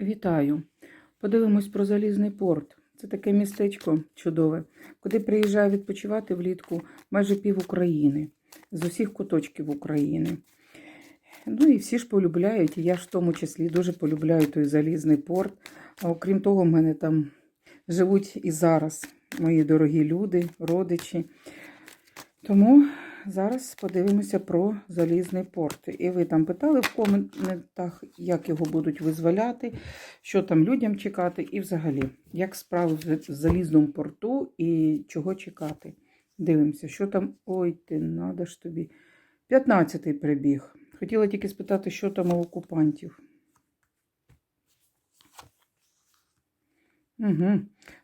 Вітаю! Подивимось про залізний порт. Це таке містечко чудове, куди приїжджає відпочивати влітку майже пів України, з усіх куточків України. Ну і всі ж полюбляють, і я ж в тому числі дуже полюбляю той залізний порт. А окрім того, в мене там живуть і зараз мої дорогі люди, родичі. Тому зараз подивимося про залізний порт. І ви там питали в коментах, як його будуть визволяти, що там людям чекати, і взагалі, як справи в залізному порту і чого чекати. Дивимося, що там. Ой, ти надо ж тобі. 15-й прибіг. Хотіла тільки спитати, що там у окупантів. Угу.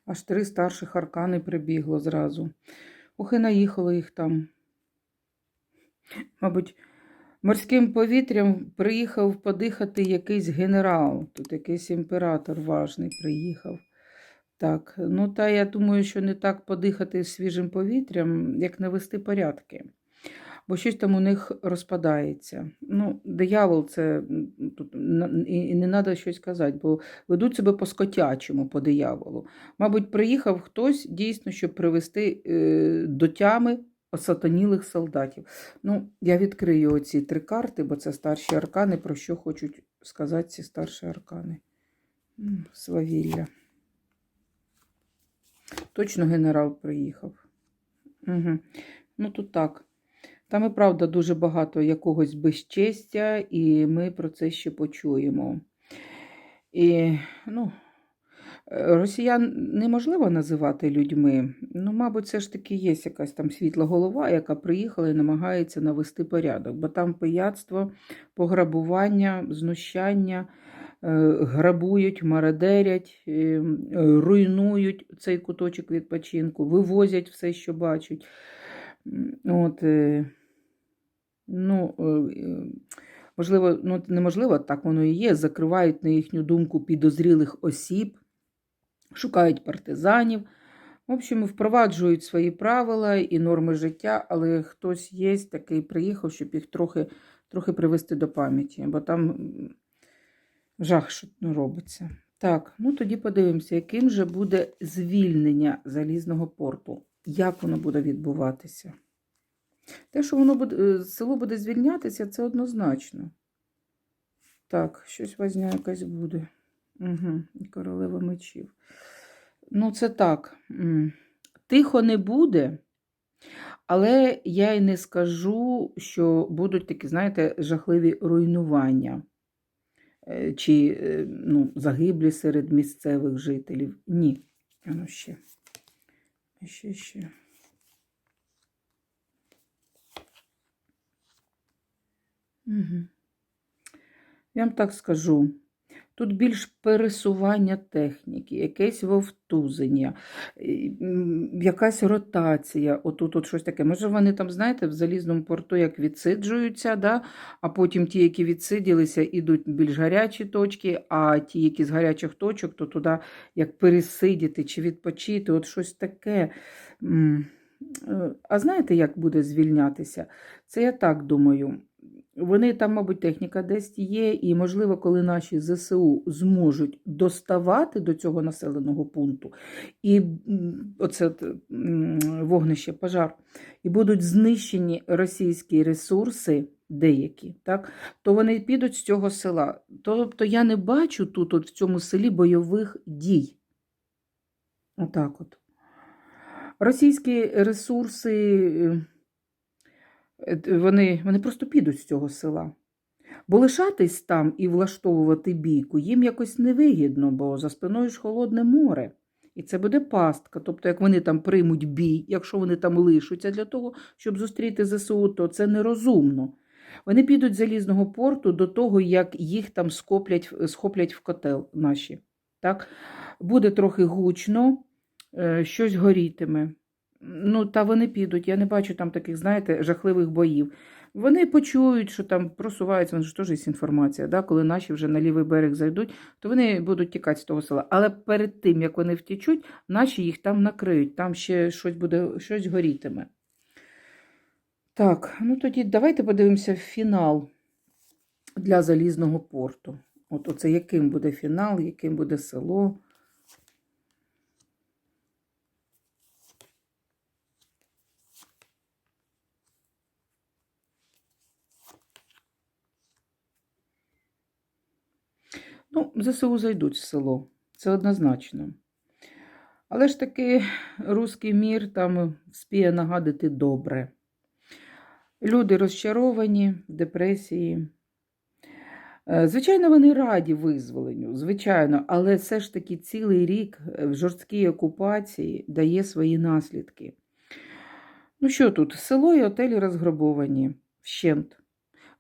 Аж три старших аркани прибігло зразу. Ох, і наїхало їх там. Мабуть, морським повітрям приїхав подихати якийсь генерал. Тут якийсь імператор важний приїхав. Так, ну та я думаю, що не так подихати свіжим повітрям, як навести порядки. Бо щось там у них розпадається. Ну, диявол це тут і не треба щось казати, бо ведуть себе по-скотячому, по дияволу. Мабуть, приїхав хтось дійсно, щоб привести е, до тями осатанілих солдатів. Ну, я відкрию оці три карти, бо це старші аркани, про що хочуть сказати ці старші аркани. Свавілля. Точно генерал приїхав. Угу. Ну, тут так. Там і правда дуже багато якогось безчестя, і ми про це ще почуємо. І, ну, росіян неможливо називати людьми. Ну, мабуть, це ж таки є якась там світла голова, яка приїхала і намагається навести порядок, бо там пияцтво, пограбування, знущання, е, грабують, мародерять, е, е, руйнують цей куточок відпочинку, вивозять все, що бачать. От, е, ну, е, е, можливо, ну, неможливо, так воно і є. Закривають, на їхню думку, підозрілих осіб, шукають партизанів. В общем, впроваджують свої правила і норми життя, але хтось є такий приїхав, щоб їх трохи, трохи привести до пам'яті, бо там жах, що робиться. Так, ну тоді подивимося, яким же буде звільнення залізного порту. Як воно буде відбуватися? Те, що воно буде, е, село буде звільнятися, це однозначно. Так, щось возня якась буде. Угу, королева мечів. Ну, це так. Тихо не буде, але я й не скажу, що будуть такі, знаєте, жахливі руйнування е, чи е, ну, загиблі серед місцевих жителів. Ні. Ну ще. Ще, ще. Угу. Я вам так скажу. Тут більш пересування техніки, якесь вовтузення, якась ротація. Отут от щось таке. Може, вони там, знаєте, в залізному порту як відсиджуються, да? а потім ті, які відсиділися, ідуть більш гарячі точки, а ті, які з гарячих точок, то туди як пересидіти чи відпочити, от щось таке. Е, А знаєте, як буде звільнятися? Це я так думаю. Вони там, мабуть, техніка десь є, і, можливо, коли наші ЗСУ зможуть доставати до цього населеного пункту, і оце вогнище, пожар, і будуть знищені російські ресурси, деякі, так, то вони підуть з цього села. Тобто я не бачу тут, от в цьому селі, бойових дій. Отак от. Російські ресурси. Е, Вони, вони просто підуть з цього села. Бо лишатись там і влаштовувати бійку їм якось невигідно, бо за спиною ж холодне море. І це буде пастка. Тобто, як вони там приймуть бій, якщо вони там лишаться для того, щоб зустріти ЗСУ, то це нерозумно. Вони підуть з залізного порту до того, як їх там скоплять, схоплять в котел наші. Так? Буде трохи гучно, е, щось горітиме. Ну, та вони підуть. Я не бачу там таких, знаєте, жахливих боїв. Вони почують, що там просуваються, вони ж теж є інформація. Да? Коли наші вже на лівий берег зайдуть, то вони будуть тікати з того села. Але перед тим, як вони втічуть, наші їх там накриють, там ще щось буде, щось горітиме. Так, ну тоді давайте подивимося фінал для залізного порту. От оце яким буде фінал, яким буде село. Ну, ЗСУ зайдуть в село, це однозначно. Але ж таки, руський мір там спіє нагадити добре. Люди розчаровані, в депресії. Е, Звичайно, вони раді визволенню, звичайно, але все ж таки цілий рік е, в жорсткій окупації дає свої наслідки. Ну що тут? Село і отелі розграбовані вщент.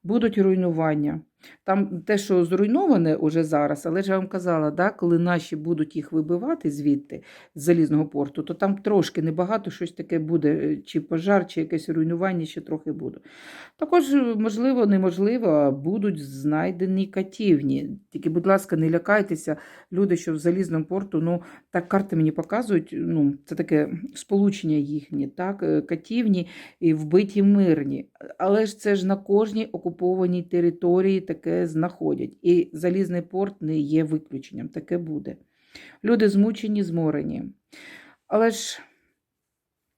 Будуть руйнування. Там те, що зруйноване уже зараз, але ж я вам казала, да, коли наші будуть їх вибивати звідти з залізного порту, то там трошки небагато щось таке буде, е, чи пожар, чи якесь руйнування ще трохи буде. Також, е, можливо, неможливо, будуть знайдені катівні. Тільки, будь ласка, не лякайтеся, люди, що в залізному порту, ну, так карти мені показують, ну, це таке сполучення їхні, так, е, катівні і вбиті мирні. Але ж це ж на кожній окупованій території таке знаходять. І залізний порт не є виключенням. Таке буде. Люди змучені, зморені. Але ж,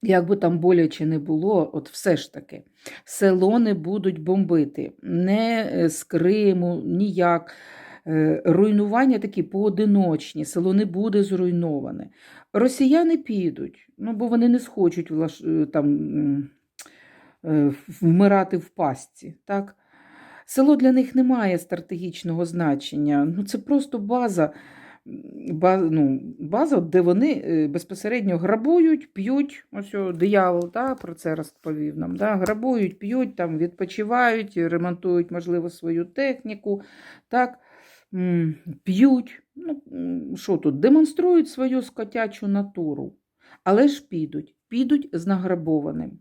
як би там боляче не було, от все ж таки, село не будуть бомбити. Не е, з Криму, ніяк. Е, Руйнування такі поодиночні, село не буде зруйноване. Росіяни підуть, ну бо вони не схочуть е, там, вмирати в пастці. Так? Село для них не має стратегічного значення. Ну, це просто база, ба- ну, база, де вони е, безпосередньо грабують, п'ють. Ось диявол та, про це розповів нам. Да? Грабують, п'ють, там, відпочивають, ремонтують, можливо, свою техніку. Так? П'ють. Ну, що тут? Демонструють свою скотячу натуру. Але ж підуть, підуть з награбованим.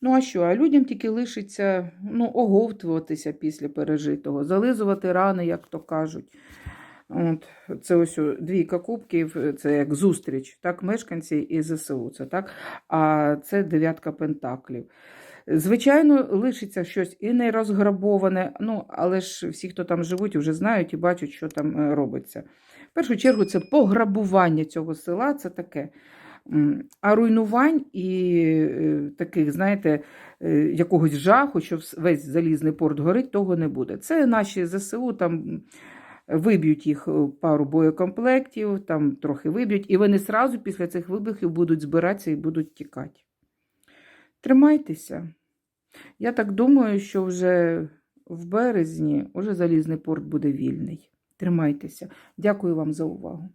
Ну а що? А людям тільки лишиться ну, оговтуватися після пережитого, зализувати рани, як то кажуть. От, це ось двійка кубків, це як зустріч, так, мешканці і ЗСУ. Це так, а це дев'ятка пентаклів. Звичайно, лишиться щось і не розграбоване, ну, але ж всі, хто там живуть, вже знають і бачать, що там е, робиться. В першу чергу, це пограбування цього села, це таке. А руйнувань і е, таких, знаєте, е, якогось жаху, що весь залізний порт горить, того не буде. Це наші ЗСУ там виб'ють їх е, пару боєкомплектів, там трохи виб'ють, і вони сразу після цих вибухів будуть збиратися і будуть тікати. Тримайтеся. Я так думаю, що вже в березні уже залізний порт буде вільний. Тримайтеся. Дякую вам за увагу.